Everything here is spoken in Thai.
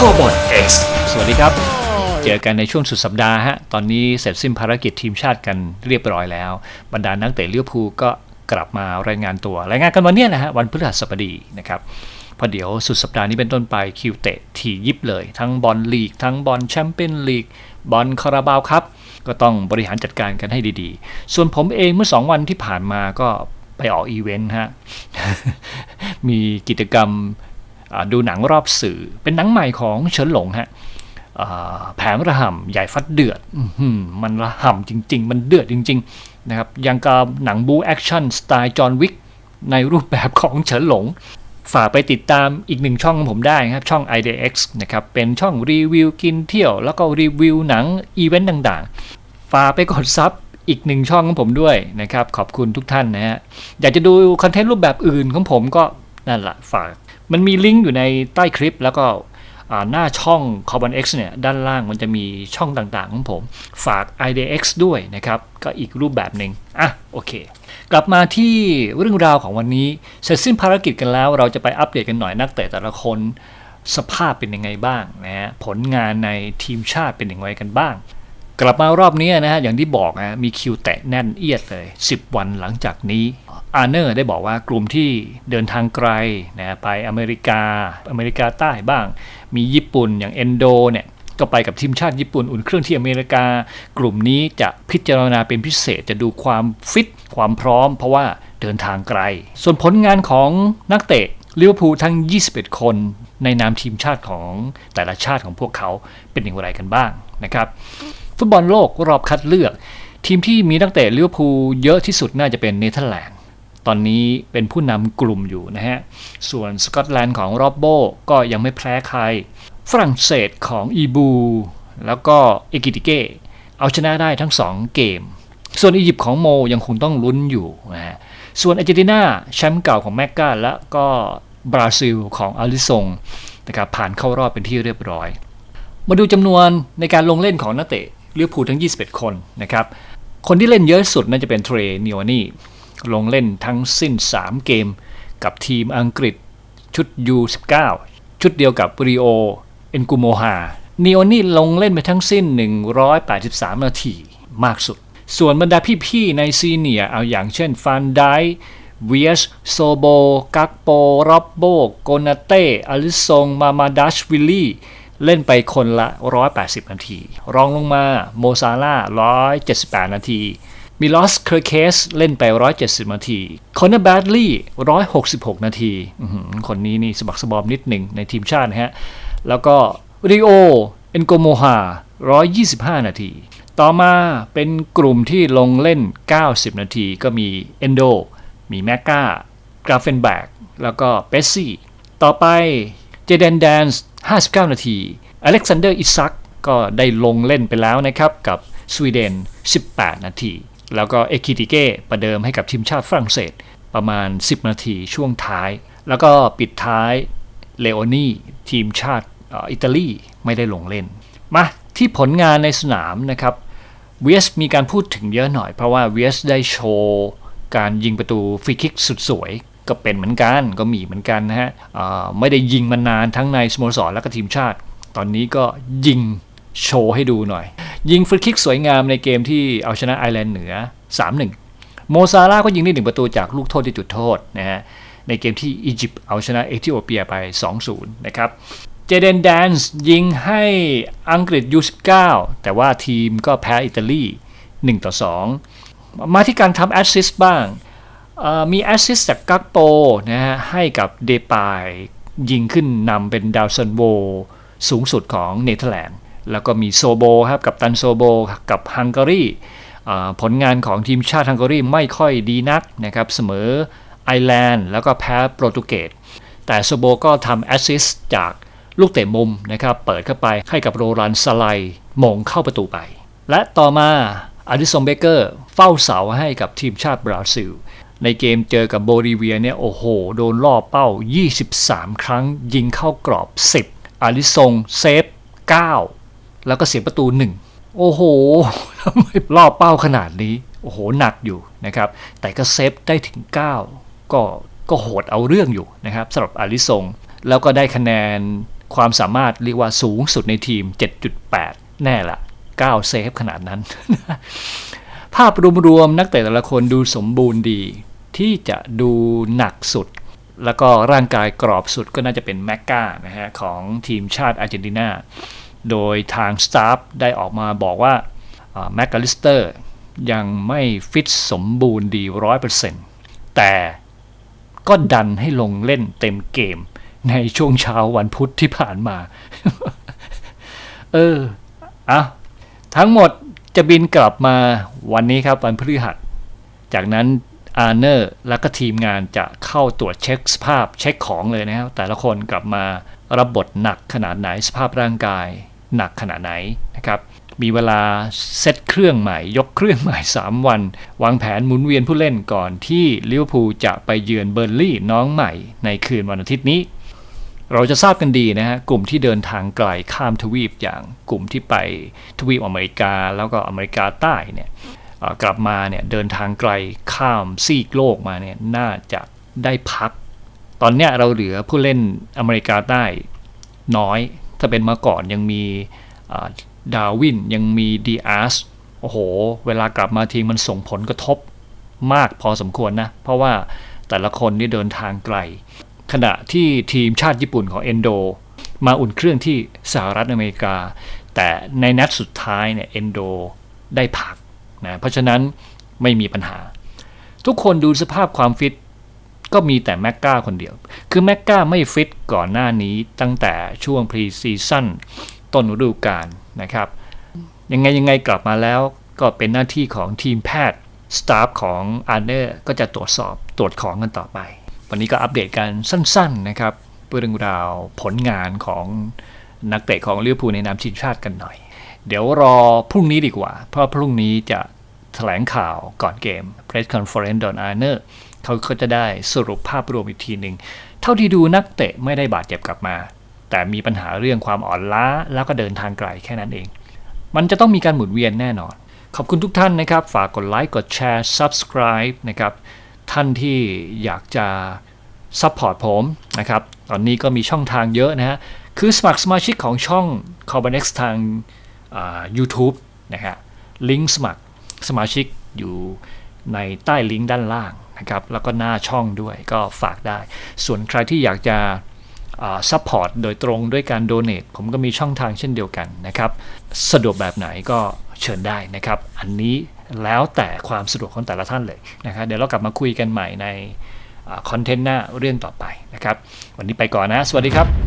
คอบอล X สวัสดีครับ เจอกันในช่วงสุดสัปดาห์ฮะ ตอนนี้เสร็จสิ้นภารกิจทีมชาติกันเรียบร้อยแล้ว บรรดานักเตะเลี้ยวภูก็กลับมารายงานตัว รายงานกันวันนี้นะฮะ วันพฤหัสบดีนะครับพอเดี๋ยวสุดสัปดาห์นี้เป็นต้นไปคิวเตะทียิบเลย ทั้งบอลลีก ทั้งบอลแชมเปี้ยนลีก บอลคาราบาวครับ ก็ต้องบริหารจัดการกันให้ดีๆ ส่วนผมเองเมื่อ 2 วันที่ผ่านมาก็ไปออกอีเวนต์ฮะ มีกิจกรรม ดูหนังรอบสื่อ เป็นหนังใหม่ของเฉินหลงฮะแผงระห่ำใหญ่ฟัดเดือดมันระห่ำจริง ๆ มันเดือดจริง ๆ นะครับยังกับหนังบูแอคชั่นสไตล์จอห์นวิกในรูปแบบของเฉินหลง ฝากไปติดตามอีกหนึ่งช่องของผมได้ครับ ช่อง IDX นะครับ เป็นช่องรีวิวกินเที่ยว แล้วก็รีวิวหนังอีเวนต์ต่างๆ ฝากไปกดซับอีกหนึ่งช่องของผมด้วยนะครับ ขอบคุณทุกท่านนะฮะ อยากจะดูคอนเทนต์รูปแบบอื่นของผมก็นั่นแหละฝาก มันมีลิงก์อยู่ในใต้คลิปแล้วก็หน้าช่อง Carbon X เนี่ยด้านล่างมันจะมีช่องต่างๆของผม ฝาก IDX ด้วยนะครับ ก็อีกรูปแบบหนึ่งอะโอเค กลับมาที่เรื่องราวของวันนี้เสร็จสิ้นภารกิจกันแล้ว เราจะไปอัปเดตกันหน่อยนักเตะแต่ละคนสภาพเป็นยังไงบ้างนะฮะผลงานในทีมชาติเป็นอย่างไรกันบ้าง กลับมารอบนี้นะฮะอย่างที่บอกนะมีคิวแตะแน่นเอียดเลย 10 วันหลังจากนี้อาร์เนอร์ได้บอกว่ากลุ่มที่เดินทางไกลนะไปอเมริกาอเมริกาใต้บ้าง มีญี่ปุ่นอย่างเอนโดเนี่ยก็ไปกับทีมชาติญี่ปุ่นอุ่นเครื่องที่อเมริกา กลุ่มนี้จะพิจารณาเป็นพิเศษจะดูความฟิตความพร้อม เพราะว่าเดินทางไกล ส่วนผลงานของนักเตะลิเวอร์พูลทั้ง 21 คนในนามทีมชาติของแต่ละชาติของพวกเขาเป็นอย่างไรกันบ้างนะครับ ฟุตบอลโลกรอบคัดเลือก ทีมที่มีนักเตะลิเวอร์พูลเยอะที่สุดน่าจะเป็นเนเธอร์แลนด์ตอนนี้เป็นผู้นำกลุ่มอยู่นะฮะ ส่วนสกอตแลนด์ของรอบโบก็ยังไม่แพ้ใคร ฝรั่งเศสของอีบู แล้วก็เอกิติเกเอาชนะได้ทั้ง 2 เกม ส่วนอียิปต์ของโมยังคงต้องลุ้นอยู่นะฮะ ส่วนอาร์เจนตินาแชมป์เก่าของแมกกาและก็บราซิลของอาริซงนะครับผ่านเข้ารอบเป็นที่เรียบร้อย มาดูจำนวนในการลงเล่นของนักเตะ ลิเวอร์พูลทั้ง 21 คนนะครับ คนที่เล่นเยอะสุดน่าจะเป็นเทรนิโอนี่ลงเล่นทั้งสิ้น 3 เกม กับทีมอังกฤษชุด U19 ชุดเดียวกับริโอเอนกูโมฮานิโอนี่ลงเล่นไปทั้งสิ้น 183 นาทีมากสุด ส่วนบรรดาพี่ๆในซีเนียเอาอย่างเช่นฟานไดเวียสโซโบ กักโป ร็อบโบ โกนาเต้อลิซง มามาดัชวิลลี่ เล่นไปคนละ 180 นาที รองลงมาโมซาล่า178 นาทีมิลอสเคอร์เคสเล่นไป 170 นาที คอนเนอร์แบดลี่ 166 นาที คนนี้นี่สบักสบอมนิดหนึ่งในทีมชาตินะฮะ แล้วก็ริโอ เอนโกโมฮา 125 นาที ต่อมาเป็นกลุ่มที่ลงเล่น 90 นาทีก็มีเอนโด มีแมกกากราเฟนแบกแล้วก็เปสซี่ ต่อไปเจเดนแดนส์ 59 นาที อเล็กซานเดอร์อิซักก็ได้ลงเล่นไปแล้วนะครับ กับสวีเดน 18 นาที แล้วก็เอคิติเก้ประเดิมให้กับทีมชาติฝรั่งเศสประมาณ 10 นาทีช่วงท้าย แล้วก็ปิดท้ายเลโอนีทีมชาติอิตาลีไม่ได้ลงเล่น มาที่ผลงานในสนามนะครับเวสมีการพูดถึงเยอะหน่อยเพราะว่าเวสได้โชว์การยิงประตูฟรีคิกสุดสวย ก็เป็นเหมือนกันก็มีเหมือนกันนะฮะไม่ได้ยิงมานานทั้งในสโมสรและก็ทีมชาติ ตอนนี้ก็ยิงโชว์ให้ดูหน่อย ยิงฟรีคิกสวยงามในเกมที่เอาชนะไอร์แลนด์เหนือ 3-1 โมซาร่าก็ยิงได้หนึ่งประตูจากลูกโทษที่จุดโทษนะฮะในเกมที่อียิปต์เอาชนะเอธิโอเปียไป 2-0 นะครับเจเดนแดนส์ยิงให้อังกฤษ U19 แต่ว่าทีมก็แพ้อิตาลี1ต่อ2 มาที่การทำแอสซิสต์บ้าง มีแอสซิสต์จากกักโปนะฮะให้กับเดปายยิงขึ้นนำเป็นดาวซันโวสูงสุดของเนเธอร์แลนด์แล้วก็มีโซโบครับกับตันโซโบกับฮังการีผลงานของทีมชาติฮังการีไม่ค่อยดีนักนะครับเสมอไอร์แลนด์แล้วก็แพ้โปรตุเกสแต่โซโบก็ทำแอสซิสต์จากลูกเตะมุมนะครับเปิดเข้าไปให้กับโรลันสไลมงเข้าประตูไป และต่อมาอดิสันเบเกอร์เฝ้าเสาให้กับทีมชาติบราซิล ในเกมเจอกับโบลิเวียเนี่ยโอ้โห โดนล่อเป้า 23 ครั้ง ยิงเข้ากรอบ 10 อาริซงเซฟ 9 แล้วก็เสียประตู 1 โอ้โหทำไมล่อเป้าขนาดนี้ โอ้โห หนักอยู่นะครับ แต่ก็เซฟได้ถึง 9 ก็ก็โหดเอาเรื่องอยู่นะครับสำหรับอาริซงแล้วก็ได้คะแนนความสามารถเรียกว่าสูงสุดในทีม 7.8 แน่ละ9 เซฟขนาดนั้น ภาพรวมๆนักเตะแต่ละคนดูสมบูรณ์ดี ที่จะดูหนักสุด แล้วก็ร่างกายกรอบสุดก็น่าจะเป็นแมกกานะฮะของทีมชาติอาร์เจนตินา โดยทางสตาฟได้ออกมาบอกว่าแมกกาลิสเตอร์ยังไม่ฟิตสมบูรณ์ดี 100%แต่ก็ดันให้ลงเล่นเต็มเกมในช่วงเช้าวันพุธที่ผ่านมา เอออะทั้งหมดจะบินกลับมาวันนี้ครับวันพฤหัส จากนั้น อาร์เนอร์และก็ทีมงานจะเข้าตรวจเช็คสภาพเช็คของเลยนะครับแต่ละคนกลับมารับบทหนักขนาดไหนสภาพร่างกาย หนักขนาดไหนนะครับมีเวลาเซตเครื่องใหม่ ยกเครื่องใหม่ 3 วัน วางแผนหมุนเวียนผู้เล่นก่อนที่ลิเวอร์พูลจะไปเยือนเบอร์ลี่น้องใหม่ในคืนวันอาทิตย์นี้ เราจะทราบกันดีนะฮะกลุ่มที่เดินทางไกลข้ามทวีปอย่างกลุ่มที่ไปทวีปอเมริกาแล้วก็อเมริกาใต้เนี่ย กลับมาเนี่ยเดินทางไกลข้ามซีกโลกมาเนี่ยน่าจะได้พัก ตอนเนี้ยเราเหลือผู้เล่นอเมริกาใต้น้อย ถ้าเป็นมื่อก่อนยังมีดาวินยังมีดีอาร์สโอ้โห เวลากลับมาทีมันส่งผลกระทบมากพอสมควรนะ เพราะว่าแต่ละคนนี่เดินทางไกล ขณะที่ทีมชาติญี่ปุ่นของเอนโด มาอุ่นเครื่องที่สหรัฐอเมริกา แต่ในนัดสุดท้ายเนี่ยเอนโดได้พัก นะเพราะฉะนั้นไม่มีปัญหา ทุกคนดูสภาพความฟิตก็มีแต่แม็กกาคนเดียว คือแม็กกาไม่ฟิตก่อนหน้านี้ตั้งแต่ช่วงพรีซีซั่นต้นฤดูกาลนะครับ ยังไงยังไงกลับมาแล้วก็เป็นหน้าที่ของทีมแพทย์สตาฟของอาร์เนอร์ก็จะตรวจสอบตรวจของกันต่อไป วันนี้ก็อัปเดตกันสั้นๆนะครับเรื่องราวผลงานของนักเตะของลิเวอร์พูลในนามทีมชาติกันหน่อย เดี๋ยวรอพรุ่งนี้ดีกว่า เพราะพรุ่งนี้จะแถลงข่าวก่อนเกม Press Conference ดอนอาร์เนอร์เขาก็จะได้สรุปภาพรวมอีกทีหนึ่งเท่าที่ดูนักเตะไม่ได้บาดเจ็บกลับมา แต่มีปัญหาเรื่องความอ่อนล้าแล้วก็เดินทางไกลแค่นั้นเอง มันจะต้องมีการหมุนเวียนแน่นอน ขอบคุณทุกท่านนะครับ ฝากกดไลค์กดแชร์ subscribe นะครับท่านที่อยากจะ support ผมนะครับ ตอนนี้ก็มีช่องทางเยอะนะฮะ คือสมัครสมาชิกของช่อง c o r b a n e x ทาง YouTube นะฮะลิงก์สมัครสมาชิกอยู่ในใต้ลิงก์ด้านล่างนะครับแล้วก็หน้าช่องด้วยก็ฝากได้ ส่วนใครที่อยากจะซัพพอร์ตโดยตรงด้วยการโดเน a t ผมก็มีช่องทางเช่นเดียวกันนะครับ สะดวกแบบไหนก็เชิญได้นะครับ อันนี้แล้วแต่ความสะดวกของแต่ละท่านเลยนะครับเดี๋ยวเรากลับมาคุยกันใหม่ในคอนเทนต์หน้าเรื่องต่อไปนะครับ วันนี้ไปก่อนนะ สวัสดีครับ